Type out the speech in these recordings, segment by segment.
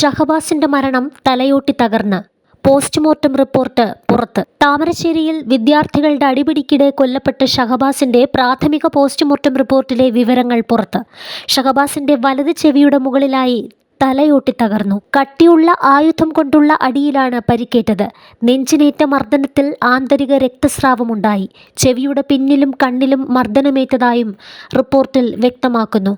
ഷഹബാസിന്റെ മരണം തലയോട്ടി തകർന്ന്. പോസ്റ്റ്മോർട്ടം റിപ്പോർട്ട് പുറത്ത്. താമരശ്ശേരിയിൽ വിദ്യാർത്ഥികളുടെ അടിപിടിക്കിടെ കൊല്ലപ്പെട്ട ഷഹബാസിന്റെ പ്രാഥമിക പോസ്റ്റ്മോർട്ടം റിപ്പോർട്ടിലെ വിവരങ്ങൾ പുറത്ത്. ഷഹബാസിന്റെ വലത് ചെവിയുടെ മുകളിലായി തലയോട്ടി തകർന്നു. കട്ടിയുള്ള ആയുധം കൊണ്ടുള്ള അടിയിലാണ് പരിക്കേറ്റത്. നെഞ്ചിനേറ്റ മർദ്ദനത്തിൽ ആന്തരിക രക്തസ്രാവമുണ്ടായി. ചെവിയുടെ പിന്നിലും കണ്ണിലും മർദ്ദനമേറ്റതായും റിപ്പോർട്ടിൽ വ്യക്തമാക്കുന്നു.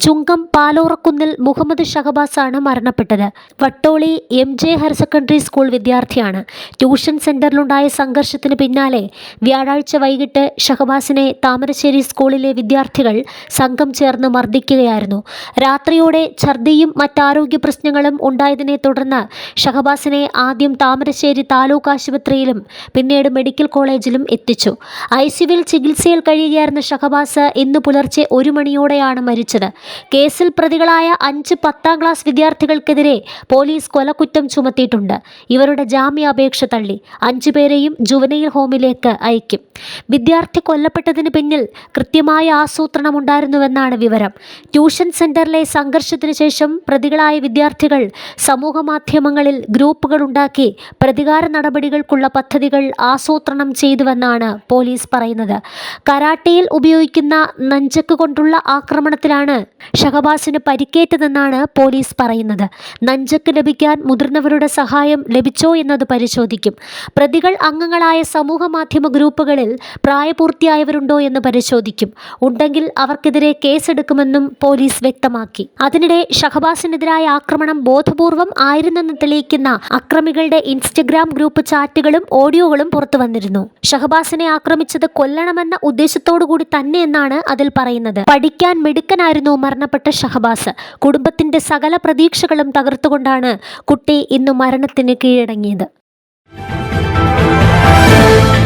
ചുങ്കം പാലോറക്കുന്നിൽ മുഹമ്മദ് ഷഹബാസാണ് മരണപ്പെട്ടത്. Vattoli M J higher secondary school വിദ്യാർത്ഥിയാണ്. ട്യൂഷൻ സെന്ററിലുണ്ടായ സംഘർഷത്തിന് പിന്നാലെ വ്യാഴാഴ്ച വൈകിട്ട് ഷഹബാസിനെ താമരശ്ശേരി സ്കൂളിലെ വിദ്യാർത്ഥികൾ സംഘം ചേർന്ന് മർദ്ദിക്കുകയായിരുന്നു. രാത്രിയോടെ ഛർദിയും മറ്റാരോഗ്യ പ്രശ്നങ്ങളും ഉണ്ടായതിനെ തുടർന്ന് ഷഹബാസിനെ ആദ്യം താമരശ്ശേരി താലൂക്ക് ആശുപത്രിയിലും പിന്നീട് മെഡിക്കൽ കോളേജിലും എത്തിച്ചു. ഐ സിയുവിൽ ചികിത്സയിൽ കഴിയുകയായിരുന്ന ഷഹബാസ് ഇന്ന് പുലർച്ചെ ഒരു മണിയോടെയാണ് മരിച്ചത്. കേസിൽ പ്രതികളായ അഞ്ച് പത്താം ക്ലാസ് വിദ്യാർത്ഥികൾക്കെതിരെ പോലീസ് കൊലക്കുറ്റം ചുമത്തിയിട്ടുണ്ട്. ഇവരുടെ ജാമ്യാപേക്ഷ തള്ളി. അഞ്ചു പേരെയും ജുവനൈൽ ഹോമിലേക്ക് അയക്കും. വിദ്യാർത്ഥി കൊല്ലപ്പെട്ടതിന് പിന്നിൽ കൃത്യമായ ആസൂത്രണമുണ്ടായിരുന്നുവെന്നാണ് വിവരം. ട്യൂഷൻ സെന്ററിലെ സംഘർഷത്തിന് ശേഷം പ്രതികളായ വിദ്യാർത്ഥികൾ സമൂഹ മാധ്യമങ്ങളിൽ ഗ്രൂപ്പുകൾ ഉണ്ടാക്കി പ്രതികാര നടപടികൾക്കുള്ള പദ്ധതികൾ ആസൂത്രണം ചെയ്തുവെന്നാണ് പോലീസ് പറയുന്നത്. കരാട്ടയിൽ ഉപയോഗിക്കുന്ന നഞ്ചക്ക് കൊണ്ടുള്ള ആക്രമണത്തിലാണ് ഷഹബാസിന് പരിക്കേറ്റതെന്നാണ് പോലീസ് പറയുന്നത്. നഞ്ചക്ക് ലഭിക്കാൻ മുതിർന്നവരുടെ സഹായം ലഭിച്ചോ എന്നത് പരിശോധിക്കും. പ്രതികൾ അംഗങ്ങളായ സമൂഹ മാധ്യമ ഗ്രൂപ്പുകളിൽ പ്രായപൂർത്തിയായവരുണ്ടോ എന്ന് പരിശോധിക്കും. ഉണ്ടെങ്കിൽ അവർക്കെതിരെ കേസെടുക്കുമെന്നും പോലീസ് വ്യക്തമാക്കി. അതിനിടെ ഷഹബാസിനെതിരായ ആക്രമണം ബോധപൂർവം ആയിരുന്നെന്ന് തെളിയിക്കുന്ന അക്രമികളുടെ ഇൻസ്റ്റഗ്രാം ഗ്രൂപ്പ് ചാറ്റുകളും ഓഡിയോകളും പുറത്തു വന്നിരുന്നു. ഷഹബാസിനെ ആക്രമിച്ചത് കൊല്ലണമെന്ന ഉദ്ദേശത്തോടു കൂടി തന്നെയെന്നാണ് അതിൽ പറയുന്നത്. പഠിക്കാൻ മിടുക്കനായിരുന്നു മരണപ്പെട്ട ഷഹബാസ്. കുടുംബത്തിന്റെ സകല പ്രതീക്ഷകളും തകർത്തുകൊണ്ടാണ് കുട്ടി ഇന്ന് മരണത്തിന് കീഴടങ്ങിയത്.